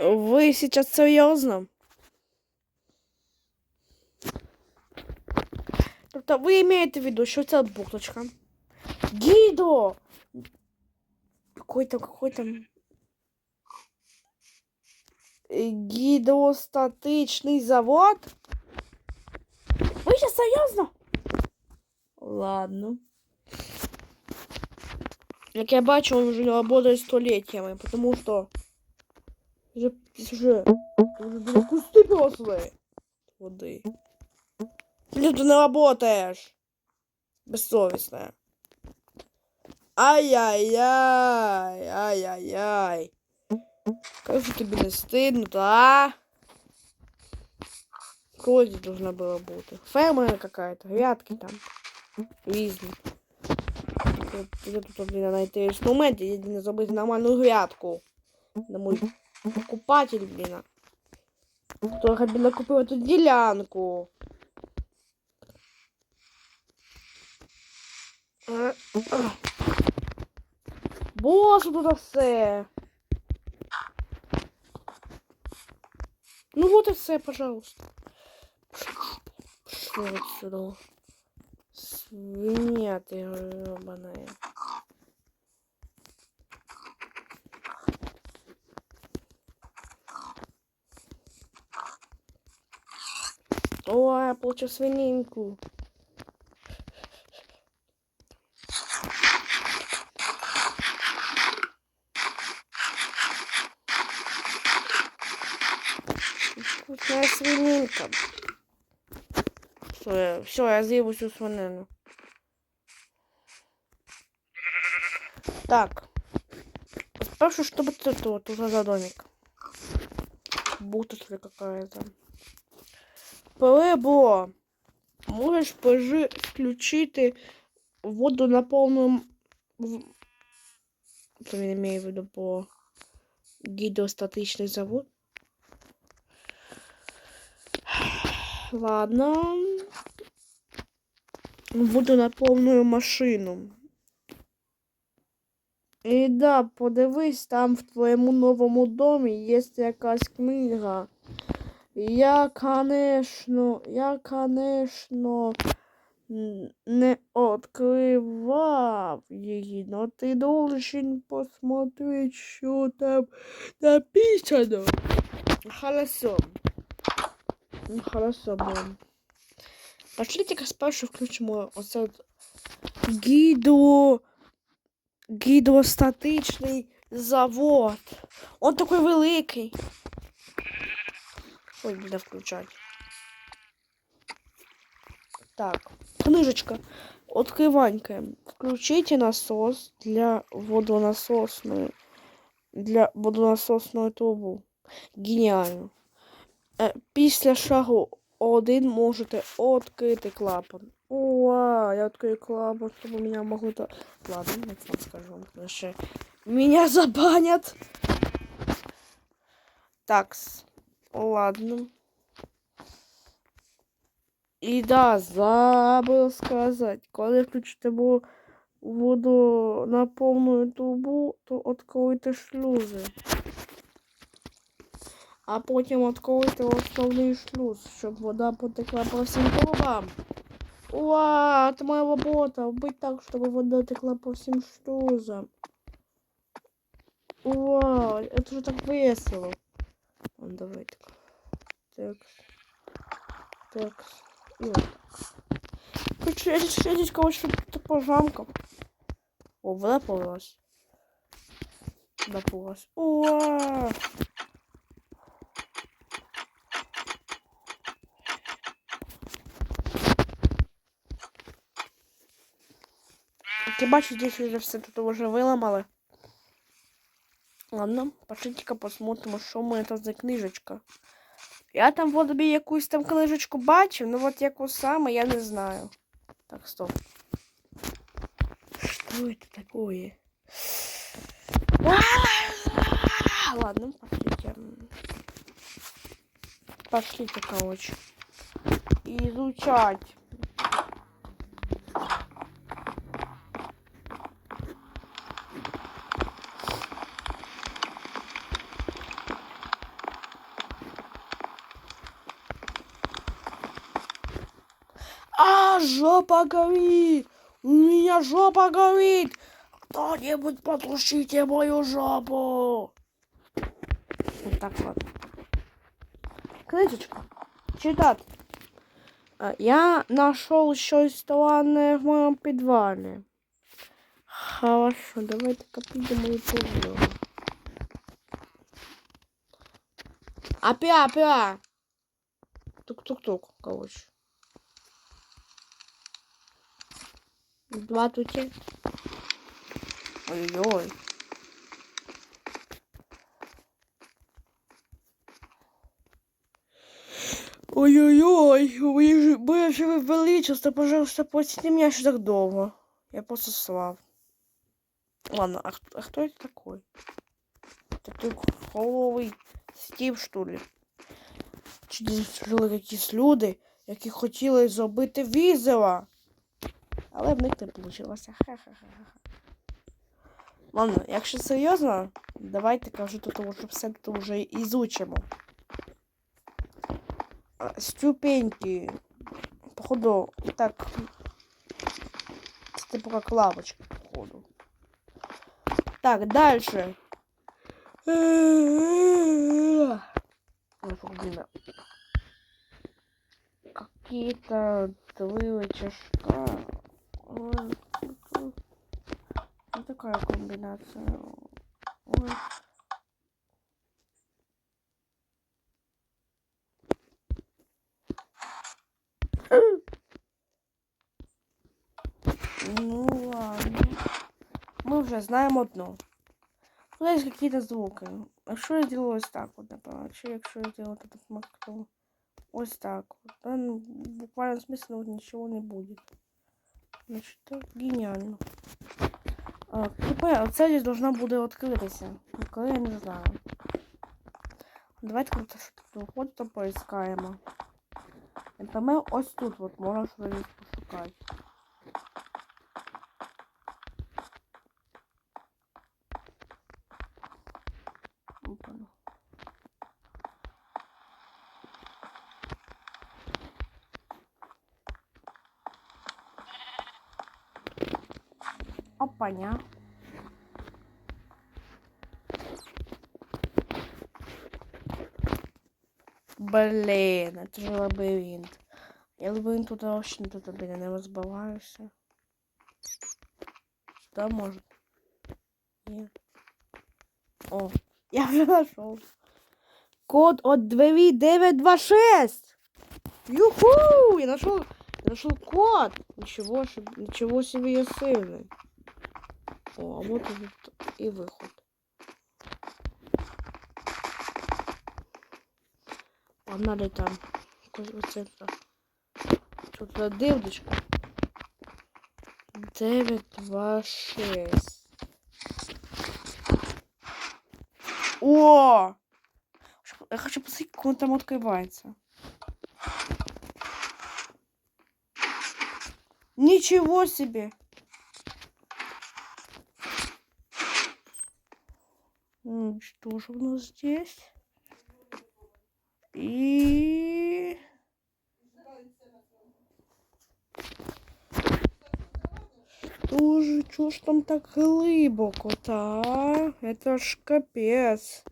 Вы сейчас серьезно? Тобто ви имеете в виду, що це буточка? Гидо! Какой там, какой там... Е, Гідростатичний завод? Ви сейчас серйозно? Ладно. Як я бачу, он уже работает столетиями, потому что уже, уже, уже были кусты росли. Воды. Или ты не работаешь? Бессовестная. Ай-яй-яй, ай-яй-яй. Как же тебе не стыдно-то, а? Кровь должна была быть. Ферма какая-то, грядки там. Різні. Я тут, блін, знайти інструмент і не зробити нормальну грядку. На мой покупатель, блін. Который блін, купив эту ділянку. Е, а. Боже, тут все. Ну вот и все, пожалуйста. Что отсюда? Свинья ты ебаная. Ой, я получил свининку. Вкусная свининка. Все, я, все, я з'їв усю свинину. Так. Спершу, чтобы это вот уже за домик. Буточка какая-то. Перебо. Можеш пожи включити воду на повному... в- Це він має в виду по гідростатичний завод. Ладно. Воду на повну машину. І да, подивись, там в твоєму новому домі є якась книга. Я, конечно, я, конечно, не открывав її, но ти должен посмотреть, що там написано. Хорошо. Ну, хорошо, блин. Пошлите-ка спершу включимо оце от гідро... гідростатичний завод. Он такой великий. Ой, буде включать. Так, книжечка. Открыванькаем. Включите насос для водонасосної. Для водонасосної трубу. Геніально. Е, Після шагу один можете відкрити клапан. Уа, я відкрию клапан, щоб мене могли то. Ладно, я вам скажу. тому Меня забанят. Такс. Ладно. І да, забув сказати, коли включите бу- воду на повну трубу, то відкройте шлюзи. А потім відкройте основний шлюз, щоб вода потекла по всім трубам. Уа, это моя работа. Быть так, чтобы вода текла по всем шлюзам. Уа, это же так весело. Давай так. Так. Так. И вот так. Короче, я здесь, я здесь короче, что-то пожамкал. О, вода полилась. Вода полилась. Уа! Як я здесь уже все тут уже виламали. Ладно, пошлите-ка посмотрим, що в мене там за книжечка. Я там вроде якусь там книжечку бачив, ну от яку саме, я не знаю. Так, стоп. Что это такое? А, Ладно, пошлите. Пошлите, короче. Изучать. меня жопа горит! У меня жопа горит! Кто-нибудь потушите мою жопу! Вот так вот. Книжечка. Читать. А, Я нашел щось странное в моем підвалі. Хорошо, давайте-ка підемо і поговоримо. Апя, апя! Тук-тук-тук, короче. Два тут є. Ой-ой. Ой-ой-ой, вы вы же величество, пожалуйста, простите меня, что так долго. Я просто слав. Ладно, а, х- а кто это такой? Это ты головый Стів, что ли? Чи десь жили якісь люди, які хотіли зробити візера? Але в них не вийшло. Ха-ха-ха. Ладно, якщо серйозно, давайте кажу тут вже все тут вже ізучимо. Ступеньки. Походу, так. Це типу как лавочка, походу. Так, дальше. Ой, фу, блин. Ой, ну, ну, такая комбинация. Ой. Ну ладно. Мы уже знаем одно. Ну, есть какие-то звуки. А що я делаю ось так от, напевно? Чи якщо я делаю так, то ось так вот. Ну, буквально смысла вот ничего не будет. Значит, так, гениально. А, тепер оце здесь должна буде відкритися. Коли я не знаю. Давайте просто що тут виходить, то поискаємо. Наприклад, ось тут от можна щось пошукати. Опаня. Блин, это же лабиринт. Я лабиринт тут вообще тут, блин, не разбиваюся. Сюда может? Нет. О, я вже нашел. Код от двери 926. Юху! Я нашел, я нашел код. Ничего, ничего себе я сильный. О, а вот и, выход. Погнали там. Цифра. Тут на дивдочка. 926. О! Я хочу посмотреть, как он там открывается. Ничего себе! М, Что же у нас здесь? И... Что же, чё ж там так глибоко-то, а? Это ж капец.